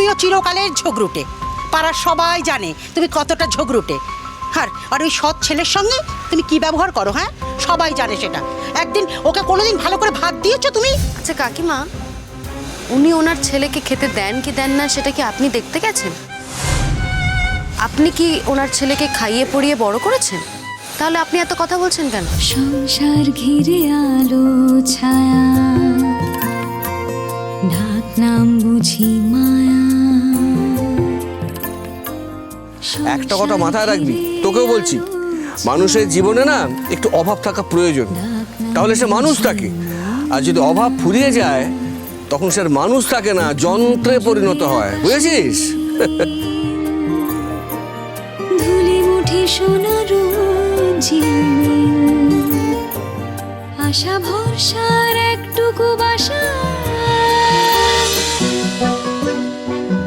তুমিও চিরকালের ঝগড়ুটে। পাড়ার সবাই জানে তুমি কতটা ঝগড়ুটে। আর আর ওই সৎ ছেলের সঙ্গে তুমি কি ব্যবহার করো হ্যাঁ? সবাই জানে সেটা। একদিন ওকে কোনোদিন ভালো করে ভাত দিয়েছ তুমি? আচ্ছা কাকিমা উনি ওনার ছেলেকে খেতে দেন কি দেন না সেটা কি আপনি দেখতে গেছেন? আপনি কি ওনার ছেলেকে খাইয়ে পড়িয়ে বড় করেছেন? তাহলে আপনি এত কথা বলছেন কেন? সংসার ঘিরে আলো ছায়া ডাক নাম বুঝি মায়া একটা কথা মাথায় রাখবি, তোকেও বলছি, মানুষের জীবনে না একটু অভাব থাকা প্রয়োজন। তাহলে সে মানুষ থাকে। আর যদি অভাব ফুরিয়ে যায়, তখন সে মানুষ থাকে না, যন্ত্রে পরিণত হয়। বুঝেছিস? আশা ভরসার একটুকু বাসা।